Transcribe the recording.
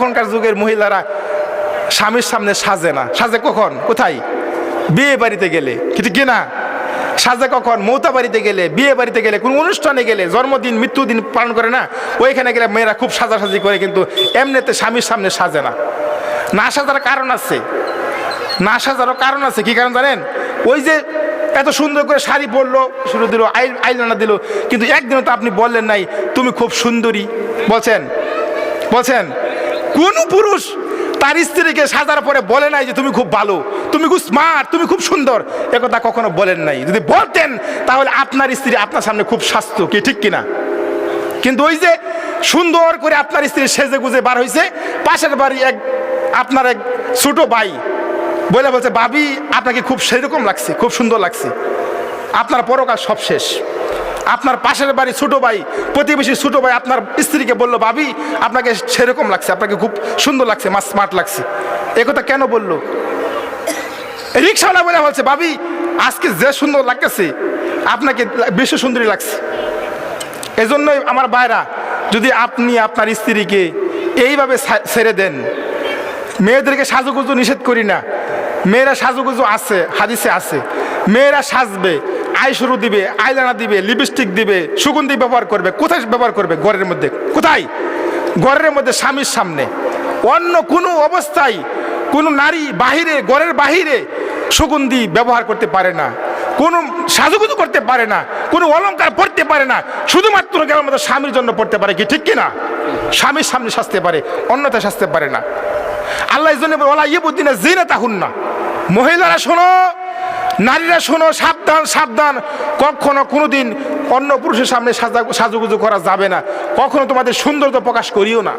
এখনকার যুগের মহিলারা স্বামীর সামনে সাজে না। সাজে কখন? কোথায়? বিয়ে বাড়িতে গেলে। কিন্তু কিনা সাজে কখন? মৌতা বাড়িতে গেলে, বিয়ে বাড়িতে গেলে, কোনো অনুষ্ঠানে গেলে, জন্মদিন, মৃত্যুদিন পালন করে না? ওইখানে গেলে মেয়েরা খুব সাজাসাজি করে, কিন্তু এমনিতে স্বামীর সামনে সাজে না। না সাজার কারণ আছে। না সাজারও কারণ আছে। কি কারণ জানেন? ওই যে এত সুন্দর করে শাড়ি পরলো, শুরু দিল আইল আইলানা দিল, কিন্তু একদিনও তো আপনি বললেন নাই, তুমি খুব সুন্দরী। বলছেন? বলছেন? কোন পুরুষ তার স্ত্রীকে সাজার পরে বলে নাই যে তুমি খুব ভালো, তুমি খুব স্মার্ট তুমি খুব সুন্দর। একথা কখনো বলেন নাই। যদি বলতেন, তাহলে আপনার স্ত্রী আপনার সামনে খুব স্বাস্থ্য, কি ঠিক কিনা? কিন্তু ওই যে সুন্দর করে আপনার স্ত্রী সেজে গুজে বার হয়েছে পাশের বাড়ি এক, আপনার এক ছোট ভাই বলে বলছে বাবি আপনাকে খুব সেরকম লাগছে, খুব সুন্দর লাগছে। আপনার পরকাল সব শেষ। আপনার পাশের বাড়ি ছোট ভাই প্রতিবেশী ছোট ভাই আপনার স্ত্রীকে বলল, ভাবি, আপনাকে সেরকম লাগছে, আপনাকে খুব সুন্দর লাগছে, মা স্মার্ট লাগছে। এ কথা কেন বলল? রিক্সাওয়ালা বলে বলছে, ভাবি, আজকে যে সুন্দর লাগতেছে, আপনাকে বেশি সুন্দরী লাগছে। এজন্যই আমার ভাইরা, যদি আপনি আপনার স্ত্রীকে এইভাবে ছেড়ে দেন, মেয়েদেরকে সাজুগুজু নিষেধ করি না। মেয়েরা সাজুগুজু আছে, হাদিসে আছে। মেয়েরা সাজবে আই শুরু দিবে আইলানা দিবে লিপস্টিক দিবে, সুগন্ধি ব্যবহার করবে, কোথায় ব্যবহার করবে? ঘরের মধ্যে। কোথায়? ঘরের মধ্যে স্বামীর সামনে। অন্য কোনো অবস্থায় কোনো নারী বাহিরে, ঘরের বাহিরে সুগন্ধি ব্যবহার করতে পারে না। কোনো সাজুগুজু করতে পারে না। কোনো অলংকার পড়তে পারে না। শুধুমাত্র কেবল মতো স্বামীর জন্য পড়তে পারে কি? ঠিক কিনা? স্বামীর সামনে সাজতে পারে, অন্যথায় সাজতে পারে না। আল্লাহ ওলা ইয়েবুদ্দিনে জিনে তাহুন না মহিলারা শোনো নারীরা শোনো, সাবধান সাবধান। কখনো কোনোদিন অন্য পুরুষের সামনে সাজা সাজুগুজু করা যাবে না। কখনো তোমাদের সৌন্দর্য প্রকাশ করিও না।